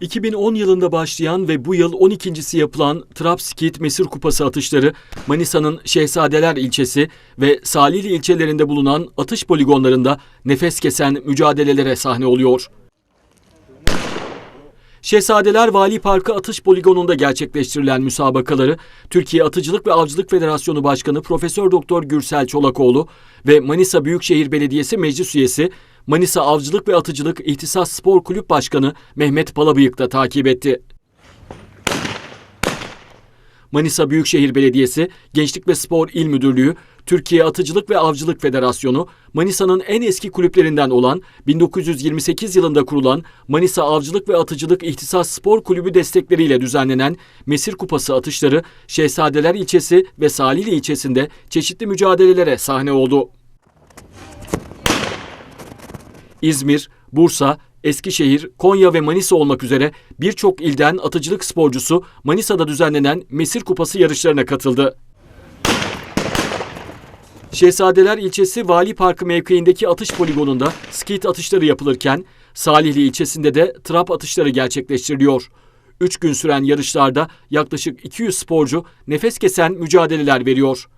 2010 yılında başlayan ve bu yıl 12.si yapılan Trapskit Mesir Kupası atışları Manisa'nın Şehzadeler ilçesi ve Salihli ilçelerinde bulunan atış poligonlarında nefes kesen mücadelelere sahne oluyor. Şehzadeler Vali Parkı Atış Poligonu'nda gerçekleştirilen müsabakaları Türkiye Atıcılık ve Avcılık Federasyonu Başkanı Profesör Doktor Gürsel Çolakoğlu ve Manisa Büyükşehir Belediyesi Meclis Üyesi Manisa Avcılık ve Atıcılık İhtisas Spor Kulüp Başkanı Mehmet Palabıyık da takip etti. Manisa Büyükşehir Belediyesi, Gençlik ve Spor İl Müdürlüğü, Türkiye Atıcılık ve Avcılık Federasyonu, Manisa'nın en eski kulüplerinden olan 1928 yılında kurulan Manisa Avcılık ve Atıcılık İhtisas Spor Kulübü destekleriyle düzenlenen Mesir Kupası atışları Şehzadeler ilçesi ve Salihli ilçesinde çeşitli mücadelelere sahne oldu. İzmir, Bursa, Eskişehir, Konya ve Manisa olmak üzere birçok ilden atıcılık sporcusu Manisa'da düzenlenen Mesir Kupası yarışlarına katıldı. Şehzadeler ilçesi Vali Parkı mevkiindeki atış poligonunda skit atışları yapılırken Salihli ilçesinde de trap atışları gerçekleştiriliyor. 3 gün süren yarışlarda yaklaşık 200 sporcu nefes kesen mücadeleler veriyor.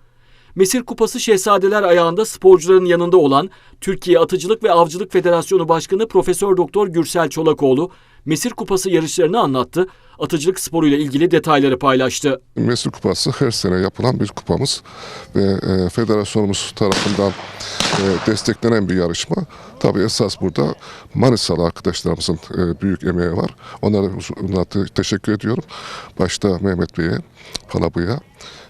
Mesir Kupası Şehzadeler ayağında sporcuların yanında olan Türkiye Atıcılık ve Avcılık Federasyonu Başkanı Profesör Doktor Gürsel Çolakoğlu Mesir Kupası yarışlarını anlattı. Atıcılık sporuyla ilgili detayları paylaştı. Mesir Kupası her sene yapılan bir kupamız ve e, federasyonumuz tarafından e, desteklenen bir yarışma. Tabii esas burada Manisalı arkadaşlarımızın e, büyük emeği var. Onlara bunlara te- teşekkür ediyorum. Başta Mehmet Bey'e, Palabı'ya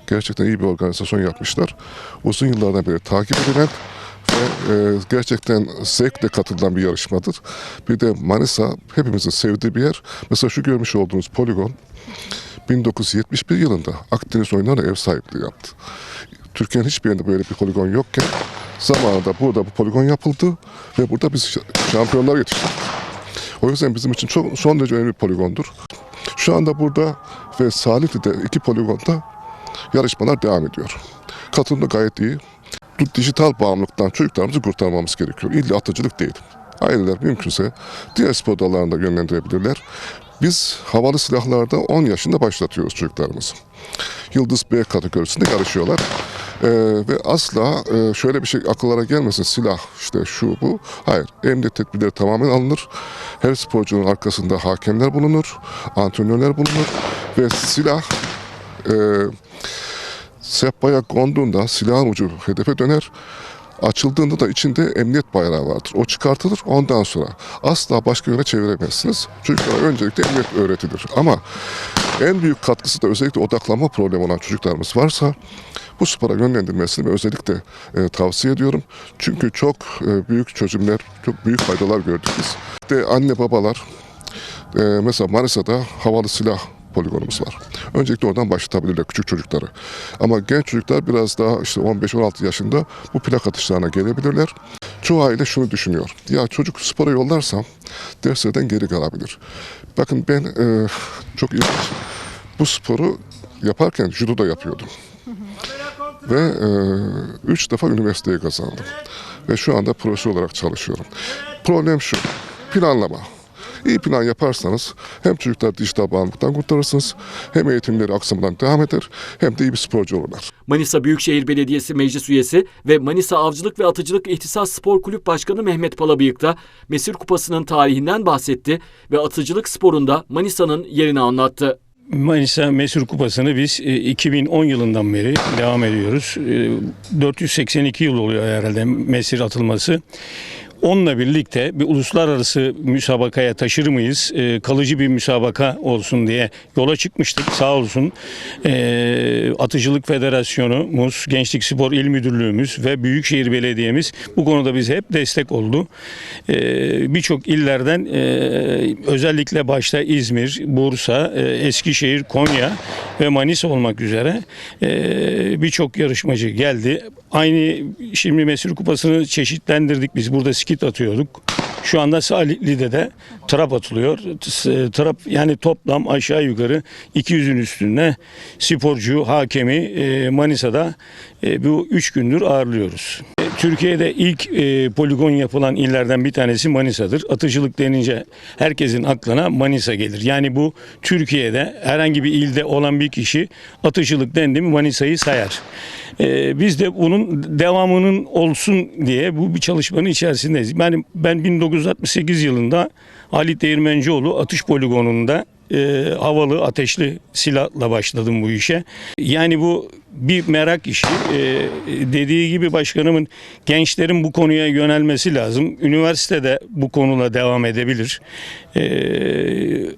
gerçekten iyi bir organizasyon yapmışlar. Uzun yıllardan beri takip edilen ve e, gerçekten zevkle katılan bir yarışmadır. Bir de Manisa hepimizin sevdiği bir yer. Mesela şu görmüş olduğunuz poligon 1971 yılında Akdeniz oyunlarına ev sahipliği yaptı. Türkiye'nin hiçbir yerinde böyle bir poligon yokken zamanında burada bu poligon yapıldı ve burada biz şampiyonlar yetiştirdik. O yüzden bizim için çok son derece önemli bir poligondur. Şu anda burada ve Salihli'de iki poligonda yarışmalar devam ediyor. Katılım da gayet iyi. Bu dijital bağımlılıktan çocuklarımızı kurtarmamız gerekiyor. İlla atıcılık değil. Aileler mümkünse diğer spor dallarına da yönlendirebilirler. Biz havalı silahlarda 10 yaşında başlatıyoruz çocuklarımızı. Yıldız B kategorisinde yarışıyorlar. Ee, ve asla e, şöyle bir şey akıllara gelmesin silah işte şu bu. Hayır emniyet tedbirleri tamamen alınır. Her sporcunun arkasında hakemler bulunur, antrenörler bulunur ve silah e, sehpaya konduğunda silahın ucu hedefe döner. Açıldığında da içinde emniyet bayrağı vardır. O çıkartılır ondan sonra. Asla başka yöne çeviremezsiniz. Çocuklara öncelikle emniyet öğretilir. Ama en büyük katkısı da özellikle odaklanma problemi olan çocuklarımız varsa bu spora yönlendirmesini özellikle e, tavsiye ediyorum. Çünkü çok e, büyük çözümler, çok büyük faydalar gördük biz. De anne babalar e, mesela Manisa'da havalı silah poligonumuz var. Öncelikle oradan başlatabilirler küçük çocukları. Ama genç çocuklar biraz daha işte 15-16 yaşında bu plak atışlarına gelebilirler. Çoğu aile şunu düşünüyor. Ya çocuk spora yollarsam derslerden geri kalabilir. Bakın ben e, çok ilginç bu sporu yaparken judo da yapıyordum. Ve e, üç defa üniversiteyi kazandım. Ve şu anda profesör olarak çalışıyorum. Problem şu, planlama. İyi plan yaparsanız hem çocuklar dijital bağımlılıktan kurtarırsınız, hem eğitimleri aksamadan devam eder, hem de iyi bir sporcu olurlar. Manisa Büyükşehir Belediyesi Meclis Üyesi ve Manisa Avcılık ve Atıcılık İhtisas Spor Kulüp Başkanı Mehmet Palabıyık da Mesir Kupası'nın tarihinden bahsetti ve atıcılık sporunda Manisa'nın yerini anlattı. Manisa Mesur Kupası'nı biz e, 2010 yılından beri devam ediyoruz. E, 482 yıl oluyor herhalde mesir atılması. Onunla birlikte bir uluslararası müsabakaya taşır mıyız? E, kalıcı bir müsabaka olsun diye yola çıkmıştık. Sağ olsun e, Atıcılık Federasyonumuz, Gençlik Spor İl Müdürlüğümüz ve Büyükşehir Belediye'miz bu konuda bize hep destek oldu. E, Birçok illerden e, özellikle başta İzmir, Bursa, e, Eskişehir, Konya ve Manisa olmak üzere e, birçok yarışmacı geldi. Aynı şimdi Mesir Kupası'nı çeşitlendirdik. Biz burada skit atıyorduk. Şu anda Salihli'de de trap atılıyor. T- Trap yani toplam aşağı yukarı 200'ün üstünde sporcu, hakemi e, Manisa'da e, bu 3 gündür ağırlıyoruz. Türkiye'de ilk e, poligon yapılan illerden bir tanesi Manisa'dır. Atıcılık denince herkesin aklına Manisa gelir. Yani bu Türkiye'de herhangi bir ilde olan bir kişi atıcılık dendi mi Manisa'yı sayar. E, biz de bunun devamının olsun diye bu bir çalışmanın içerisindeyiz. Yani ben 1968 yılında Ali Değirmencioğlu atış poligonunda e, havalı ateşli silahla başladım bu işe. Yani bu bir merak işi. E, dediği gibi başkanımın gençlerin bu konuya yönelmesi lazım. Üniversitede bu konuda devam edebilir. E,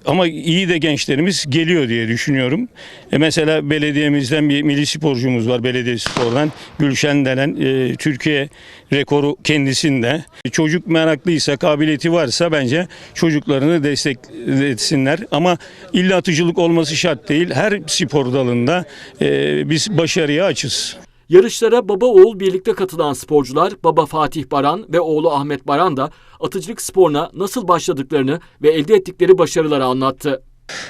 ama iyi de gençlerimiz geliyor diye düşünüyorum. E, mesela belediyemizden bir milli sporcumuz var belediye spordan. Gülşen denen e, Türkiye rekoru kendisinde. Çocuk meraklıysa, kabiliyeti varsa bence çocuklarını desteklesinler. Ama illa atıcılık olması şart değil. Her spor dalında e, biz başarıya açız. Yarışlara baba oğul birlikte katılan sporcular baba Fatih Baran ve oğlu Ahmet Baran da atıcılık sporuna nasıl başladıklarını ve elde ettikleri başarıları anlattı.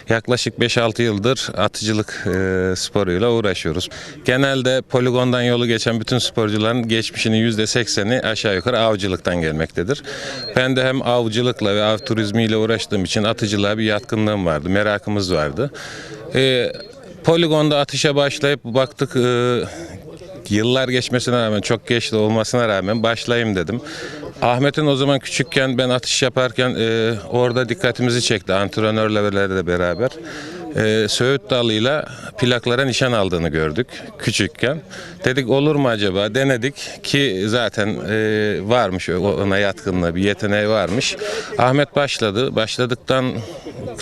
Yaklaşık 5-6 yıldır atıcılık e, sporuyla uğraşıyoruz. Genelde poligondan yolu geçen bütün sporcuların geçmişinin %80'i aşağı yukarı avcılıktan gelmektedir. Ben de hem avcılıkla ve av turizmiyle uğraştığım için atıcılığa bir yatkınlığım vardı, merakımız vardı. E, poligonda atışa başlayıp baktık e, yıllar geçmesine rağmen çok geç de olmasına rağmen başlayayım dedim. Ahmet'in o zaman küçükken ben atış yaparken e, orada dikkatimizi çekti antrenörlerle beraber. E, Söğüt dalıyla plaklara nişan aldığını gördük küçükken. Dedik olur mu acaba denedik ki zaten e, varmış ona yatkınlığı bir yeteneği varmış. Ahmet başladı. Başladıktan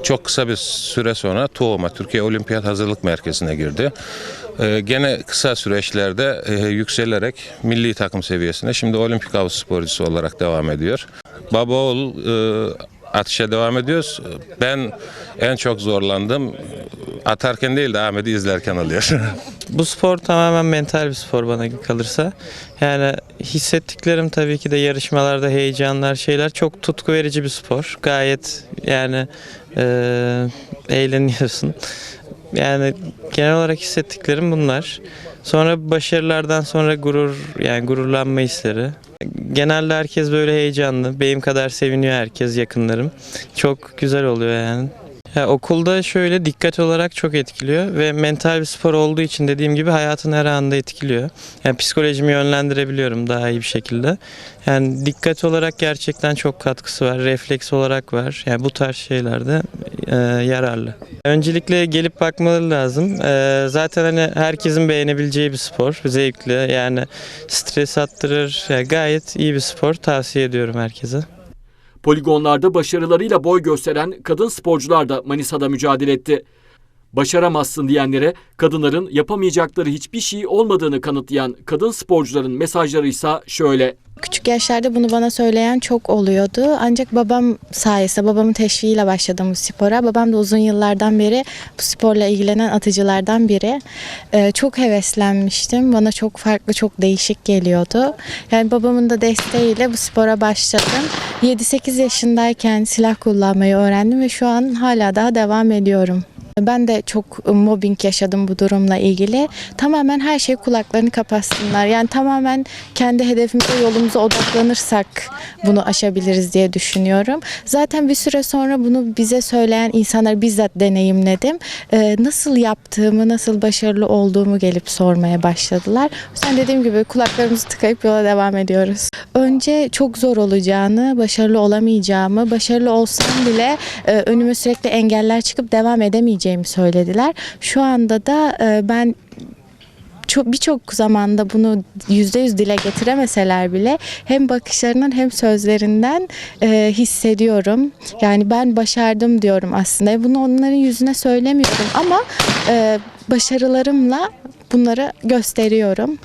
çok kısa bir süre sonra TOM'a Türkiye Olimpiyat Hazırlık Merkezi'ne girdi. Ee, gene kısa süreçlerde e, yükselerek milli takım seviyesine şimdi olimpik av sporcusu olarak devam ediyor. Baba oğul e, atışa devam ediyoruz. Ben en çok zorlandım atarken değil de Ahmet'i izlerken oluyor. Bu spor tamamen mental bir spor bana kalırsa. Yani hissettiklerim tabii ki de yarışmalarda heyecanlar şeyler çok tutku verici bir spor. Gayet yani eee, eğleniyorsun. Yani genel olarak hissettiklerim bunlar. Sonra başarılardan sonra gurur yani gururlanma hisleri. Genelde herkes böyle heyecanlı. Benim kadar seviniyor herkes yakınlarım. Çok güzel oluyor yani. Ya okulda şöyle dikkat olarak çok etkiliyor ve mental bir spor olduğu için dediğim gibi hayatın her anında etkiliyor. Yani psikolojimi yönlendirebiliyorum daha iyi bir şekilde. Yani dikkat olarak gerçekten çok katkısı var. Refleks olarak var. Yani bu tarz şeylerde e, yararlı. Öncelikle gelip bakmaları lazım. E, zaten hani herkesin beğenebileceği bir spor. Zevkli yani stres attırır. Yani gayet iyi bir spor. Tavsiye ediyorum herkese. Poligonlarda başarılarıyla boy gösteren kadın sporcular da Manisa'da mücadele etti. Başaramazsın diyenlere kadınların yapamayacakları hiçbir şey olmadığını kanıtlayan kadın sporcuların mesajları ise şöyle. Küçük yaşlarda bunu bana söyleyen çok oluyordu. Ancak babam sayesinde, babamın teşviğiyle başladım bu spora. Babam da uzun yıllardan beri bu sporla ilgilenen atıcılardan biri. Ee, çok heveslenmiştim. Bana çok farklı, çok değişik geliyordu. Yani babamın da desteğiyle bu spora başladım. 7-8 yaşındayken silah kullanmayı öğrendim ve şu an hala daha devam ediyorum. Ben de çok mobbing yaşadım bu durumla ilgili. Tamamen her şey kulaklarını kapatsınlar. Yani tamamen kendi hedefimize, yolumuza odaklanırsak bunu aşabiliriz diye düşünüyorum. Zaten bir süre sonra bunu bize söyleyen insanlar bizzat deneyimledim. Ee, nasıl yaptığımı, nasıl başarılı olduğumu gelip sormaya başladılar. O yüzden dediğim gibi kulaklarımızı tıkayıp yola devam ediyoruz. Önce çok zor olacağını, başarılı olamayacağımı, başarılı olsam bile e, önüme sürekli engeller çıkıp devam edemeyeceğimi söylediler. Şu anda da e, ben çok birçok zamanda bunu yüzde yüz dile getiremeseler bile hem bakışlarından hem sözlerinden e, hissediyorum. Yani ben başardım diyorum aslında. Bunu onların yüzüne söylemiyorum ama e, başarılarımla bunları gösteriyorum.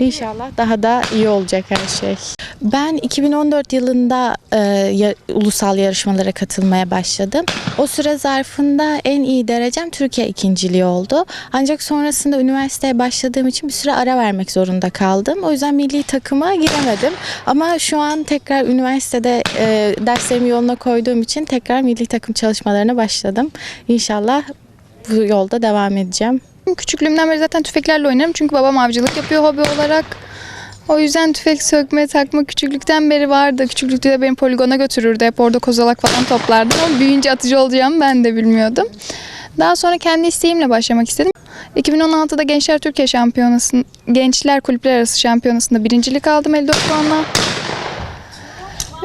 İnşallah daha da iyi olacak her şey. Ben 2014 yılında e, ya- ulusal yarışmalara katılmaya başladım. O süre zarfında en iyi derecem Türkiye ikinciliği oldu. Ancak sonrasında üniversiteye başladığım için bir süre ara vermek zorunda kaldım. O yüzden milli takıma giremedim. Ama şu an tekrar üniversitede e, derslerimi yoluna koyduğum için tekrar milli takım çalışmalarına başladım. İnşallah bu yolda devam edeceğim. Küçüklüğümden beri zaten tüfeklerle oynarım çünkü babam avcılık yapıyor hobi olarak. O yüzden tüfek sökme takma küçüklükten beri vardı. Küçüklükte de beni poligona götürürdü. Hep orada kozalak falan toplardım ama büyüyünce atıcı olacağımı ben de bilmiyordum. Daha sonra kendi isteğimle başlamak istedim. 2016'da Gençler Türkiye Şampiyonası, Gençler Kulüpler Arası Şampiyonası'nda birincilik aldım 54 puanla.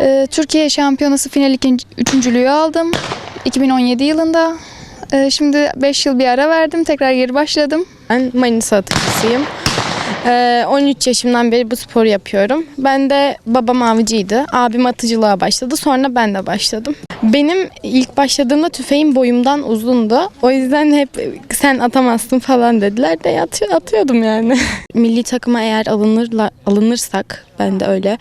Ee, Türkiye Şampiyonası final ikinci, üçüncülüğü aldım 2017 yılında. Ee, şimdi 5 yıl bir ara verdim. Tekrar geri başladım. Ben Manisa atıcısıyım. Ee, 13 yaşımdan beri bu sporu yapıyorum. Ben de babam avcıydı. Abim atıcılığa başladı. Sonra ben de başladım. Benim ilk başladığımda tüfeğim boyumdan uzundu. O yüzden hep sen atamazsın falan dediler de atıyor, atıyordum yani. Milli takıma eğer alınırla alınırsak ben de öyle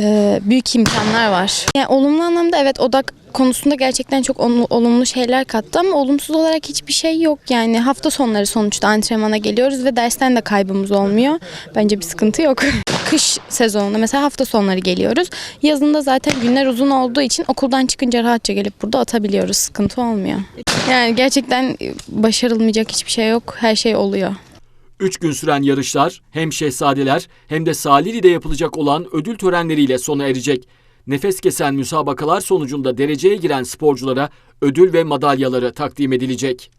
e, büyük imkanlar var. Yani olumlu anlamda evet odak konusunda gerçekten çok olumlu, şeyler kattı ama olumsuz olarak hiçbir şey yok yani hafta sonları sonuçta antrenmana geliyoruz ve dersten de kaybımız olmuyor. Bence bir sıkıntı yok. Kış sezonunda mesela hafta sonları geliyoruz. Yazında zaten günler uzun olduğu için okuldan çıkınca rahatça gelip burada atabiliyoruz. Sıkıntı olmuyor. Yani gerçekten başarılmayacak hiçbir şey yok. Her şey oluyor. 3 gün süren yarışlar hem Şehzadeler hem de Salihli'de yapılacak olan ödül törenleriyle sona erecek. Nefes kesen müsabakalar sonucunda dereceye giren sporculara ödül ve madalyaları takdim edilecek.